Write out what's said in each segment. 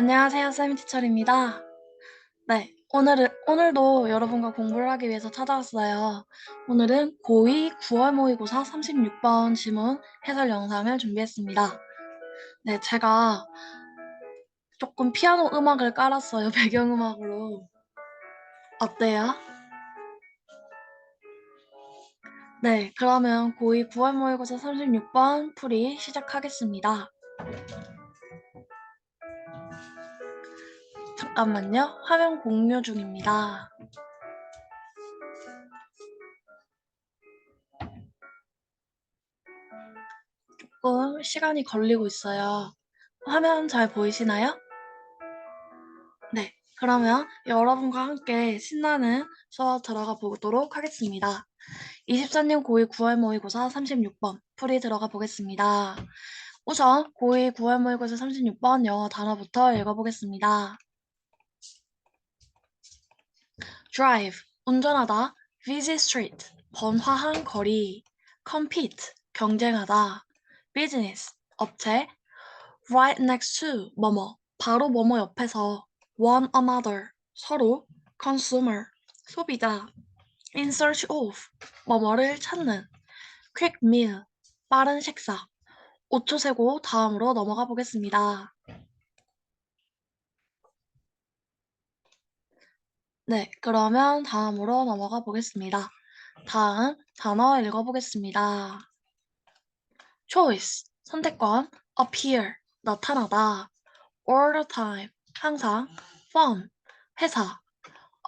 안녕하세요, 쌤 티처입니다. 네, 오늘은, 오늘도 여러분과 공부를 하기 위해서 찾아왔어요. 오늘은 고2 9월 모의고사 36번 지문 해설 영상을 준비했습니다. 네, 제가 조금 피아노 음악을 깔았어요, 배경음악으로. 어때요? 네, 그러면 고2 9월 모의고사 36번 풀이 시작하겠습니다. 잠깐만요. 화면 공유 중입니다. 조금 시간이 걸리고 있어요. 화면 잘 보이시나요? 네. 그러면 여러분과 함께 신나는 수업 들어가 보도록 하겠습니다. 24년 고2 9월 모의고사 36번 풀이 들어가 보겠습니다. 우선 고2 9월 모의고사 36번 영어 단어부터 읽어보겠습니다. Drive, 운전하다, busy street, 번화한 거리, compete, 경쟁하다, business, 업체, right next to, 뭐뭐, 바로 뭐뭐 옆에서, one another, 서로, consumer, 소비자, in search of, 뭐뭐를 찾는, quick meal, 빠른 식사, 5초 세고 다음으로 넘어가 보겠습니다. 네, 그러면 다음으로 넘어가 보겠습니다. 다음 단어 읽어보겠습니다. choice, 선택권, appear, 나타나다, all the time, 항상, fun, 회사,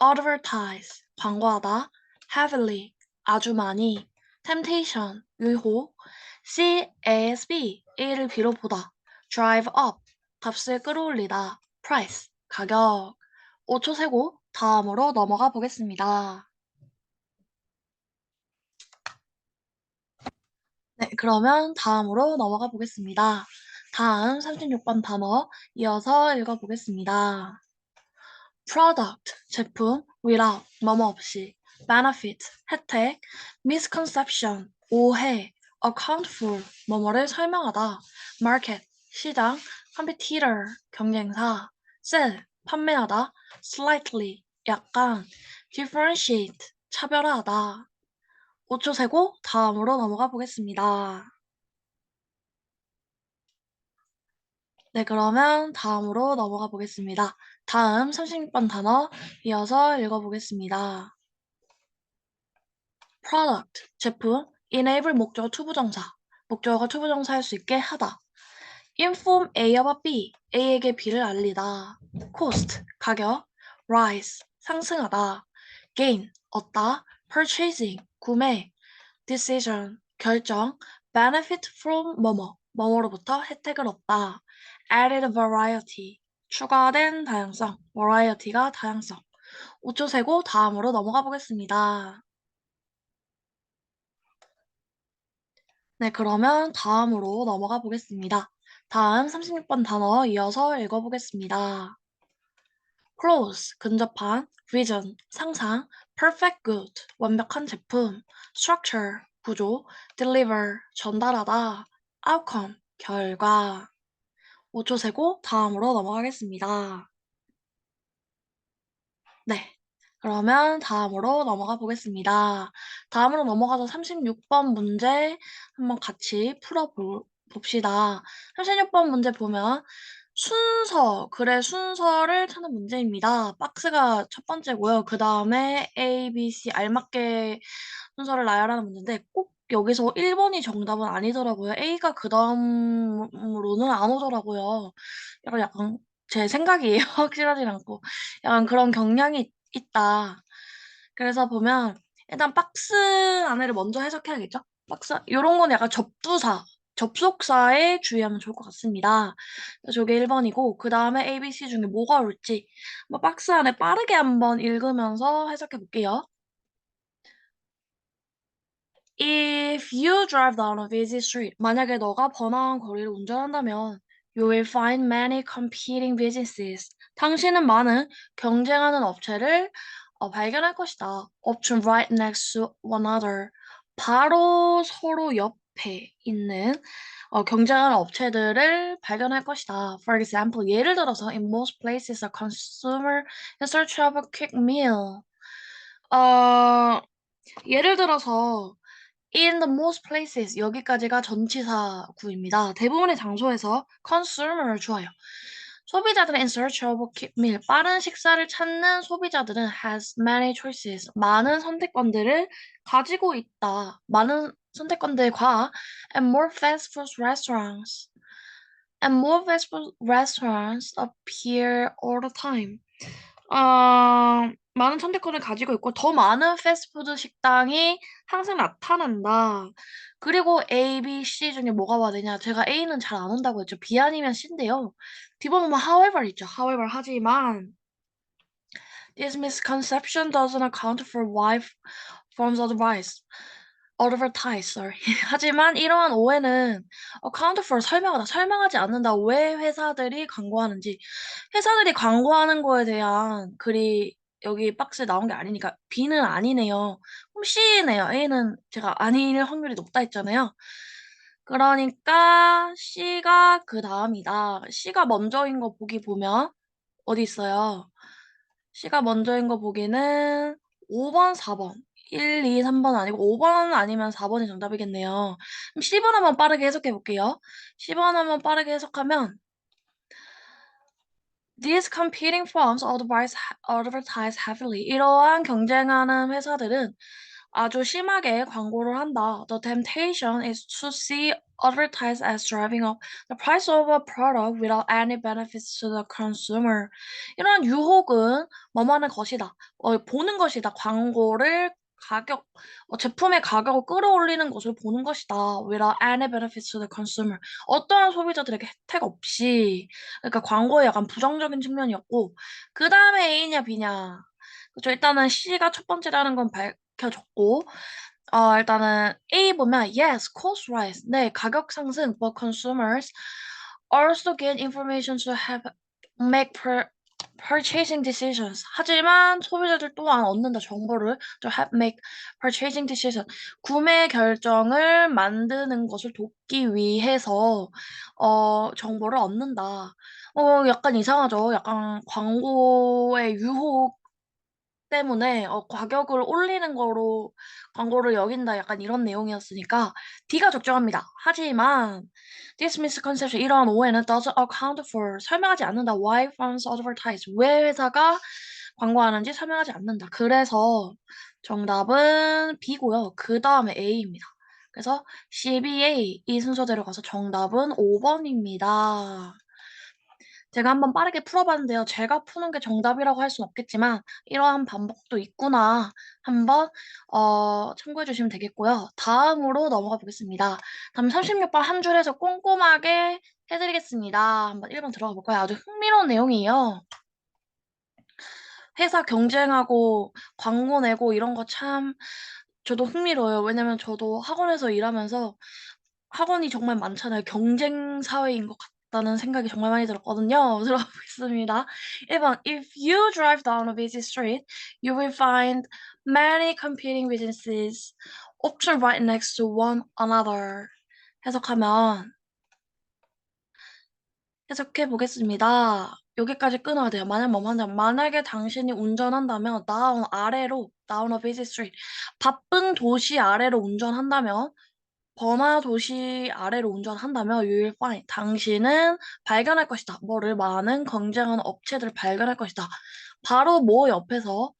advertise, 광고하다, heavily, 아주 많이, temptation, 유혹, CASB, A를 비로 보다, drive up, 값을 끌어올리다, price, 가격, 5초 세고 다음으로 넘어가 보겠습니다. 네, 그러면 다음으로 넘어가 보겠습니다. 다음 36번 단어 이어서 읽어보겠습니다. product, 제품, without, 뭐뭐 없이, benefit, 혜택, misconception, 오해, account for, 뭐뭐를 설명하다, market, 시장, competitor, 경쟁사, sell, 판매하다, slightly, 약간, differentiate, 차별화하다. 5초 세고 다음으로 넘어가 보겠습니다. 네, 그러면 다음으로 넘어가 보겠습니다. 다음 36번 단어 이어서 읽어보겠습니다. product, 제품, enable 목적어 투부정사, 목적어가 투부정사 할수 있게 하다. Inform A about B, A에게 B를 알리다. cost, 가격, rise, 상승하다. gain, 얻다. purchasing, 구매. decision, 결정. benefit from 뭐뭐, 뭐뭐로부터 혜택을 얻다. added variety, 추가된 다양성, variety가 다양성. 5초 세고 다음으로 넘어가 보겠습니다. 네, 그러면 다음으로 넘어가 보겠습니다. 다음 36번 단어 이어서 읽어보겠습니다. close, 근접한, vision, 상상, perfect good, 완벽한 제품, structure, 구조, deliver, 전달하다, outcome, 결과. 5초 세고 다음으로 넘어가겠습니다. 네. 그러면 다음으로 넘어가 보겠습니다. 다음으로 넘어가서 36번 문제 한번 같이 풀어 봅시다. 36번 문제 보면 순서, 글의 순서를 찾는 문제입니다. 박스가 첫 번째고요. 그 다음에 A, B, C 알맞게 순서를 나열하는 문제인데 꼭 여기서 1번이 정답은 아니더라고요. A가 그 다음으로는 안 오더라고요. 약간, 약간 제 생각이에요. 확실하진 않고. 약간 그런 경향이 있다. 그래서 보면 일단 박스 안에를 먼저 해석해야겠죠? 박스, 요런 건 약간 접두사, 접속사에 주의하면 좋을 것 같습니다. 저게 1번이고 그 다음에 A, B, C 중에 뭐가 올지 박스 안에 빠르게 한번 읽으면서 해석해 볼게요. If you drive down a busy street, 만약에 너가 번화한 거리를 운전한다면 you will find many competing businesses. 당신은 많은 경쟁하는 업체를 어, 발견할 것이다. option right next to one another. 바로 서로 옆 에 있는 어, 경쟁하는 업체들을 발견할 것이다. For example, 예를 들어서 in most places a consumer in search of a quick meal. 어, 예를 들어서 in the most places 여기까지가 전치사구입니다. 대부분의 장소에서 consumer를 주어요. 소비자들은 in search of a quick meal 빠른 식사를 찾는 소비자들은 has many choices 많은 선택권들을 가지고 있다. 많은 선택권들과 and more fast food restaurants and more fast food restaurants appear all the time. 어, 많은 선택권을 가지고 있고 더 많은 패스트푸드 식당이 항상 나타난다. 그리고 A, B, C 중에 뭐가 와야 되냐? 제가 A는 잘 안 온다고 했죠. B 아니면 C인데요. 뒤보면 however 있죠. however 하지만 this misconception doesn't account for wide forms of advice. advertise, sorry. 하지만 이러한 오해는 account for 설명하다, 설명하지 않는다. 왜 회사들이 광고하는지. 회사들이 광고하는 거에 대한 글이 여기 박스에 나온 게 아니니까 B는 아니네요. 그럼 C네요. A는 제가 아닐 확률이 높다 했잖아요. 그러니까 C가 그 다음이다. C가 먼저인 거 보기 보면 어디 있어요? C가 먼저인 거 보기는 5번, 4번. 1, 2, 3번 아니고 5번 아니면 4번이 정답이겠네요. 그럼 10번 한번 빠르게 해석해 볼게요. 10번 한번 빠르게 해석하면 These competing firms advertise, heavily. 이러한 경쟁하는 회사들은 아주 심하게 광고를 한다. The temptation is to see advertised as driving up the price of a product without any benefits to the consumer. 이런 유혹은 뭐뭐하는 것이다. 어, 보는 것이다. 광고를 가격, 어, 제품의 가격을 끌어올리는 것을 보는 것이다. without any benefits to the consumer. 어떠한 소비자들에게 혜택 없이. 그러니까 광고에 약간 부정적인 측면이었고, 그 다음에 A냐 B냐. 그렇죠. 일단은 C가 첫 번째라는 건 밝혀졌고, 어, 일단은 A 보면 yes, cost rise. 네, 가격 상승. But consumers also gain information to have make per, purchasing decisions. 하지만 소비자들 또한 얻는다 정보를 to help make purchasing decision. 구매 결정을 만드는 것을 돕기 위해서 어, 정보를 얻는다. 어, 약간 이상하죠. 약간 광고의 유혹 때문에 어, 가격을 올리는 거로 광고를 여긴다 약간 이런 내용이었으니까 D가 적정합니다. 하지만 this misconception 이러한 오해는 doesn't account for 설명하지 않는다. Why firms advertise 왜 회사가 광고하는지 설명하지 않는다. 그래서 정답은 B고요. 그 다음에 A입니다. 그래서 CBA 이 순서대로 가서 정답은 5번입니다. 제가 한번 빠르게 풀어봤는데요. 제가 푸는 게 정답이라고 할 수는 없겠지만 이러한 반복도 있구나 한번 어, 참고해 주시면 되겠고요. 다음으로 넘어가 보겠습니다. 다음 36번 한 줄에서 꼼꼼하게 해드리겠습니다. 한번 1번 들어가 볼까요? 아주 흥미로운 내용이에요. 회사 경쟁하고 광고 내고 이런 거 참 저도 흥미로워요. 왜냐면 저도 학원에서 일하면서 학원이 정말 많잖아요. 경쟁 사회인 것 같다는 생각이 정말 많이 들었거든요. 들어보겠습니다. 1번 If you drive down a busy street, you will find many competing businesses often right next to one another. 해석하면 해석해 보겠습니다. 여기까지 끊어야 돼요. 만약 뭐 한다면 만약에 당신이 운전한다면 down 아래로 down a busy street 바쁜 도시 아래로 운전한다면 번화 도시 아래로 you will find 당신은 발견할 것이다. 뭐를 많은 경쟁하는 업체들을 발견할 것이다. 바로 뭐 옆에서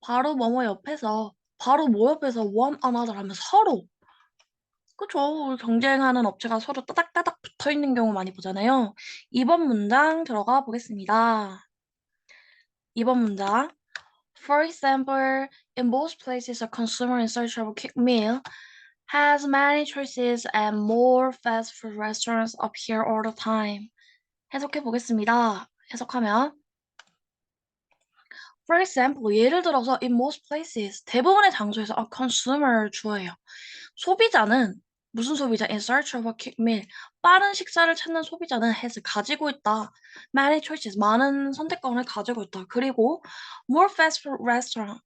바로 뭐뭐 옆에서 바로 뭐 옆에서 one another 하면 서로 그쵸. 경쟁하는 업체가 서로 따닥따닥 붙어 있는 경우 많이 보잖아요. 2번 문장 들어가 보겠습니다. 2번 문장. For example, in most places, a consumer in search of a quick meal has many choices and more fast food restaurants appear all the time. 해석해 보겠습니다. 해석하면 For example, 예를 들어서 in most places, 대부분의 장소에서 a consumer 주어예요. 소비자는 무슨 소비자? In search of a quick meal. 빠른 식사를 찾는 소비자는 has 가지고 있다. Many choices. 많은 선택권을 가지고 있다. 그리고 more fast food restaurant.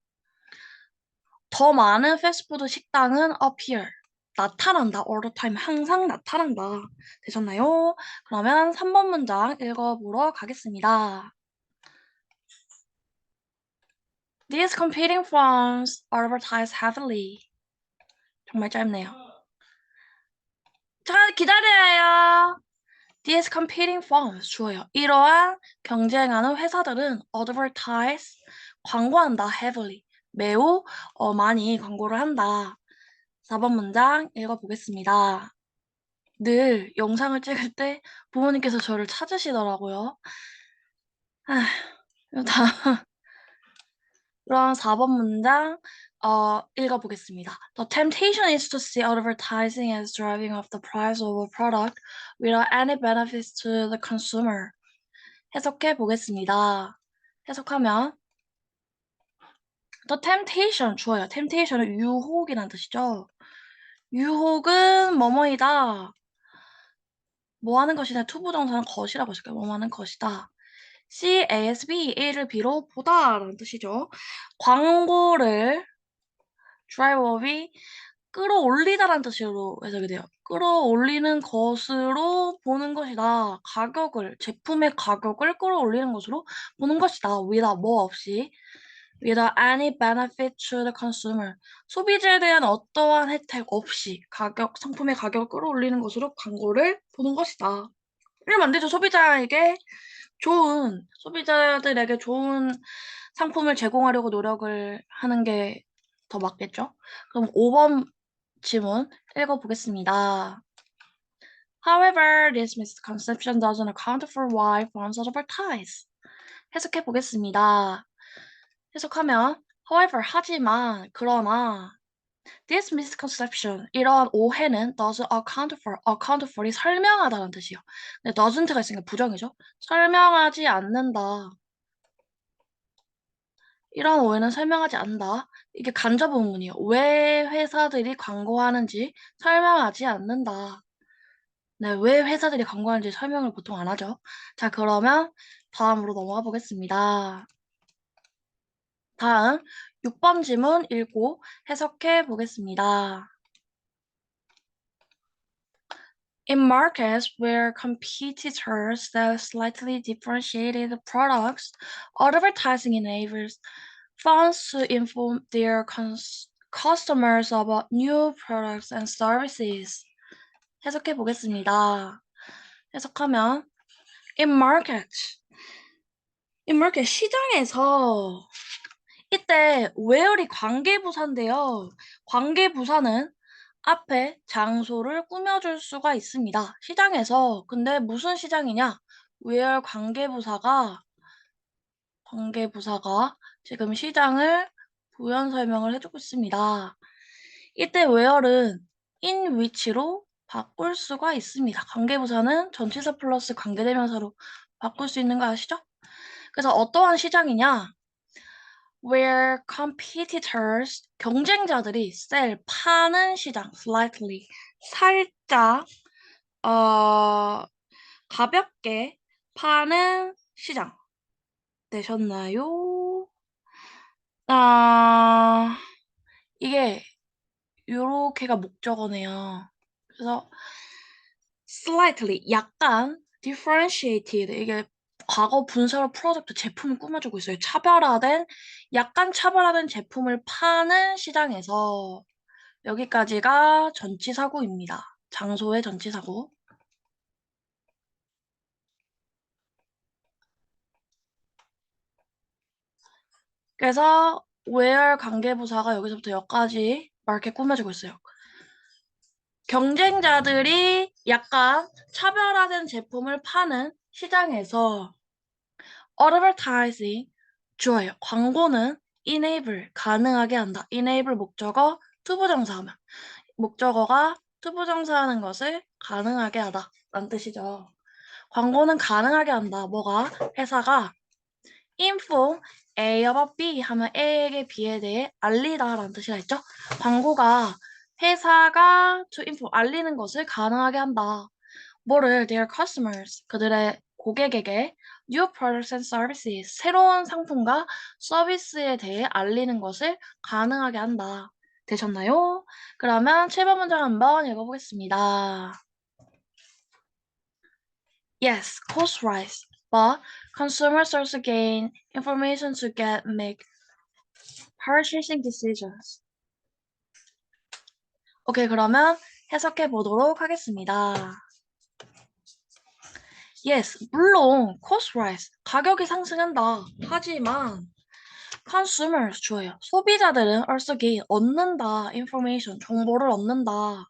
더 많은 패스트푸드 식당은 appear. 나타난다. all the time 항상 나타난다. 되셨나요? 그러면 3번 문장 읽어보러 가겠습니다. These competing firms advertise heavily. 정말 짧네요. 자, 기다려요. These competing firms 주어요. 이러한 경쟁하는 회사들은 advertise 광고한다 heavily 매우 어, 많이 광고를 한다. 4번 문장 읽어보겠습니다. 늘 영상을 찍을 때 부모님께서 저를 찾으시더라고요. 아, 다 그럼 4번 문장 어, 읽어보겠습니다. The temptation is to see advertising as driving up the price of a product without any benefits to the consumer. 해석해 보겠습니다. 해석하면 The temptation 주어요. temptation은 유혹이라는 뜻이죠. 유혹은 뭐뭐이다. 뭐 하는 것이다. 투부정사는 것이라고 했을까요? 뭐 하는 것이다. C, S, B, A를 비로 보다라는 뜻이죠. 광고를 drive업이 끌어올리다라는 뜻으로 해석이 돼요. 끌어올리는 것으로 보는 것이다. 가격을, 제품의 가격을 끌어올리는 것으로 보는 것이다. without 뭐 없이 without any benefit to the consumer. 소비자에 대한 어떠한 혜택 없이 가격, 상품의 가격을 끌어올리는 것으로 광고를 보는 것이다. 안 되죠. 소비자에게 좋은, 소비자들에게 좋은 상품을 제공하려고 노력을 하는 게 더 맞겠죠? 그럼 5번 지문 읽어보겠습니다. However, this misconception doesn't account for why firms advertise. 해석해 보겠습니다. 해석하면 however 하지만 그러나 this misconception 이러한 오해는 doesn't account for account for이 설명하다는 뜻이요. 근데 doesn't가 있으니까 부정이죠. 설명하지 않는다. 이런 오해는 설명하지 않는다. 이게 간접 의문이에요. 왜 회사들이 광고하는지 설명하지 않는다. 네, 왜 회사들이 광고하는지 설명을 보통 안 하죠. 자, 그러면 다음으로 넘어가 보겠습니다. 다음 6번 지문 읽고 해석해 보겠습니다. In markets where competitors sell slightly differentiated products, advertising enables firms to inform their customers about new products and services. 해석해 보겠습니다. 해석하면 in market in market 시장에서 이때 where이 관계부사인데요. 관계부사는 앞에 장소를 꾸며줄 수가 있습니다. 시장에서 근데 무슨 시장이냐? where 관계부사가 관계부사가 지금 시장을 부연 설명을 해주고 있습니다. 이때 where는 in which로 바꿀 수가 있습니다. 관계부사는 전치사 플러스 관계대명사로 바꿀 수 있는 거 아시죠? 그래서 어떠한 시장이냐? Where competitors 경쟁자들이 sell 파는 시장 slightly 살짝 어 가볍게 파는 시장 되셨나요? 아 이게 요렇게가 목적어네요. 그래서 slightly 약간 differentiated 이게 과거 분사로 프로젝트 제품을 꾸며주고 있어요. 차별화된 약간 차별화된 제품을 파는 시장에서 여기까지가 전치사고입니다. 장소의 전치사고. 그래서 where 관계부사가 여기서부터 여기까지 이렇게 꾸며지고 있어요. 경쟁자들이 약간 차별화된 제품을 파는 시장에서 advertising 주어요. 광고는 enable 가능하게 한다. enable 목적어 투부정사하면 목적어가 투부정사하는 것을 가능하게 하다 라는 뜻이죠. 광고는 가능하게 한다. 뭐가? 회사가 info A about B 하면 A에게 B에 대해 알리다 라는 뜻이라 했죠. 광고가 회사가 to info 알리는 것을 가능하게 한다. 뭐를 their customers 그들의 고객에게 new products and services 새로운 상품과 서비스에 대해 알리는 것을 가능하게 한다. 되셨나요? 그러면 7번 문장 한번 읽어보겠습니다. Yes, cost rise, but consumers also gain information to get make purchasing decisions. 오케이, 그러면 해석해 보도록 하겠습니다. Yes, 물론 cost rise, 가격이 상승한다. 하지만 consumers 주어요. 소비자들은 also gain 얻는다. information 정보를 얻는다.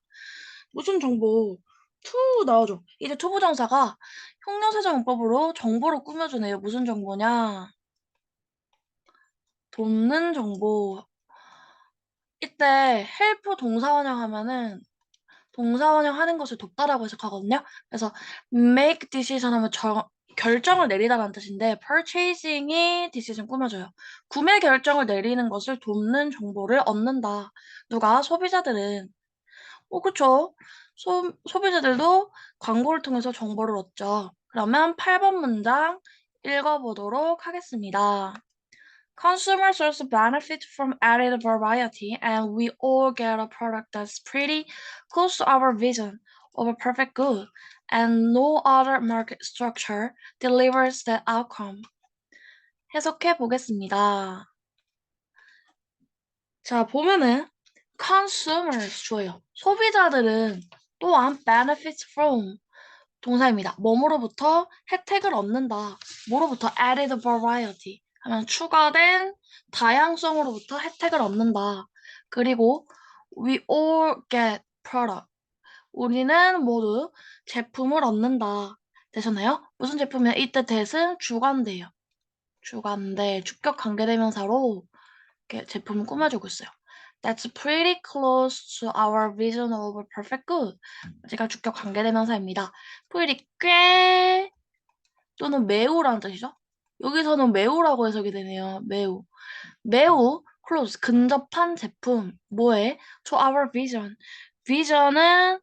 무슨 정보? to 나오죠. 이제 투부정사가 형용사정법으로 정보를 꾸며주네요. 무슨 정보냐? 돕는 정보. 이때 help 동사원형 하면은 동사원형 하는 것을 돕다라고 해석하거든요. 그래서 make decision 하면 정, 결정을 내리다라는 뜻인데 purchasing이 decision 꾸며줘요. 구매 결정을 내리는 것을 돕는 정보를 얻는다. 누가? 소비자들은. 어, 그쵸. 소, 소비자들도 광고를 통해서 정보를 얻죠. 그러면 8번 문장 읽어보도록 하겠습니다. Consumers also benefit from added variety, and we all get a product that's pretty close to our vision of a perfect good, and no other market structure delivers that outcome. 해석해 보겠습니다. 자, 보면은 consumers 주어요. 소비자들은 또한 benefits from 동사입니다. 뭐뭐로부터 혜택을 얻는다. 뭐로부터 added variety 하면 추가된 다양성으로부터 혜택을 얻는다. 그리고 we all get product. 우리는 모두 제품을 얻는다. 되셨나요? 무슨 제품이야? 이때 대은 주관대요. 주관대, 주격 관계대명사로 이렇게 제품을 꾸며주고 있어요. That's pretty close to our vision of a perfect good. 제가 주격 관계대명사입니다. pretty 꽤 또는 매우라는 뜻이죠. 여기서는 매우라고 해석이 되네요. 매우. 매우 close, 근접한 제품. 뭐에? to our vision. vision은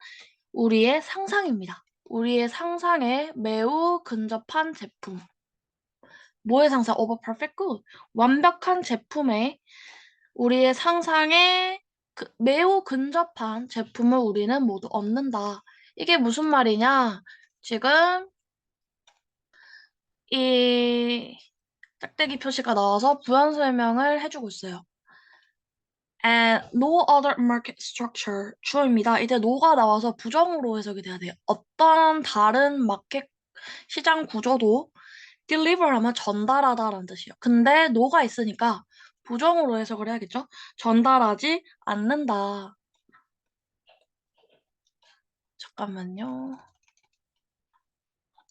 우리의 상상입니다. 우리의 상상에 매우 근접한 제품. 뭐의 상상? of a perfect good. 완벽한 제품에 우리의 상상에 그 매우 근접한 제품을 우리는 모두 얻는다. 이게 무슨 말이냐? 지금 이 짝대기 표시가 나와서 부연 설명을 해주고 있어요. And no other market structure 주어입니다. 이제 no가 나와서 부정으로 해석이 돼야 돼요. 어떤 다른 마켓 시장 구조도 deliver 하면 전달하다라는 뜻이에요. 근데 no가 있으니까 부정으로 해석을 해야겠죠? 전달하지 않는다. 잠깐만요.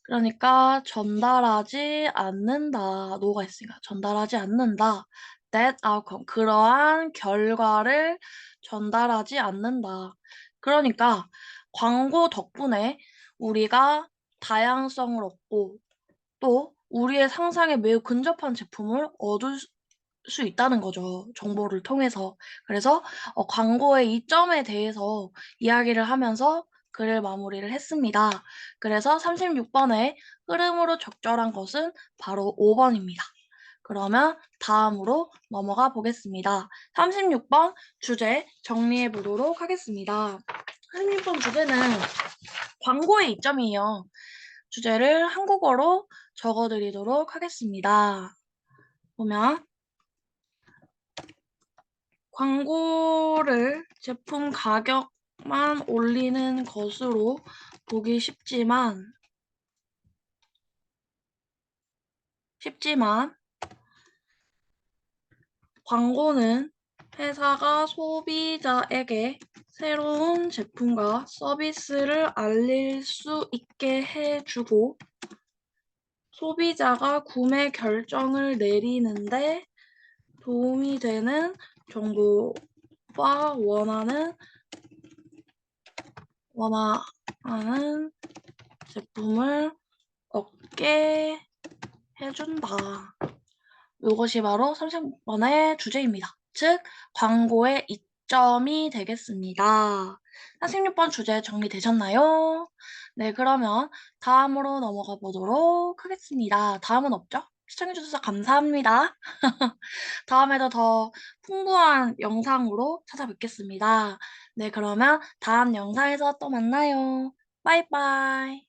그러니까 전달하지 않는다. 노가 있으니까 전달하지 않는다. that outcome. 그러한 결과를 전달하지 않는다. 그러니까 광고 덕분에 우리가 다양성을 얻고 또 우리의 상상에 매우 근접한 제품을 얻을 수 있다는 거죠. 정보를 통해서. 그래서 어, 광고의 이점에 대해서 이야기를 하면서 글을 마무리를 했습니다. 그래서 36번의 흐름으로 적절한 것은 바로 5번입니다. 그러면 다음으로 넘어가 보겠습니다. 36번 주제 정리해 보도록 하겠습니다. 36번 주제는 광고의 이점이에요. 주제를 한국어로 적어 드리도록 하겠습니다. 보면 광고를 제품 가격 만 올리는 것으로 보기 쉽지만 쉽지만 광고는 회사가 소비자에게 새로운 제품과 서비스를 알릴 수 있게 해주고 소비자가 구매 결정을 내리는데 도움이 되는 정보와 원하는 원하는 제품을 얻게 해준다. 이것이 바로 30번의 주제입니다. 즉, 광고의 이점이 되겠습니다. 46번 주제 정리되셨나요? 네, 그러면 다음으로 넘어가 보도록 하겠습니다. 다음은 없죠? 시청해 주셔서 감사합니다. 다음에도 더 풍부한 영상으로 찾아뵙겠습니다. 네 그러면 다음 영상에서 또 만나요. 바이바이.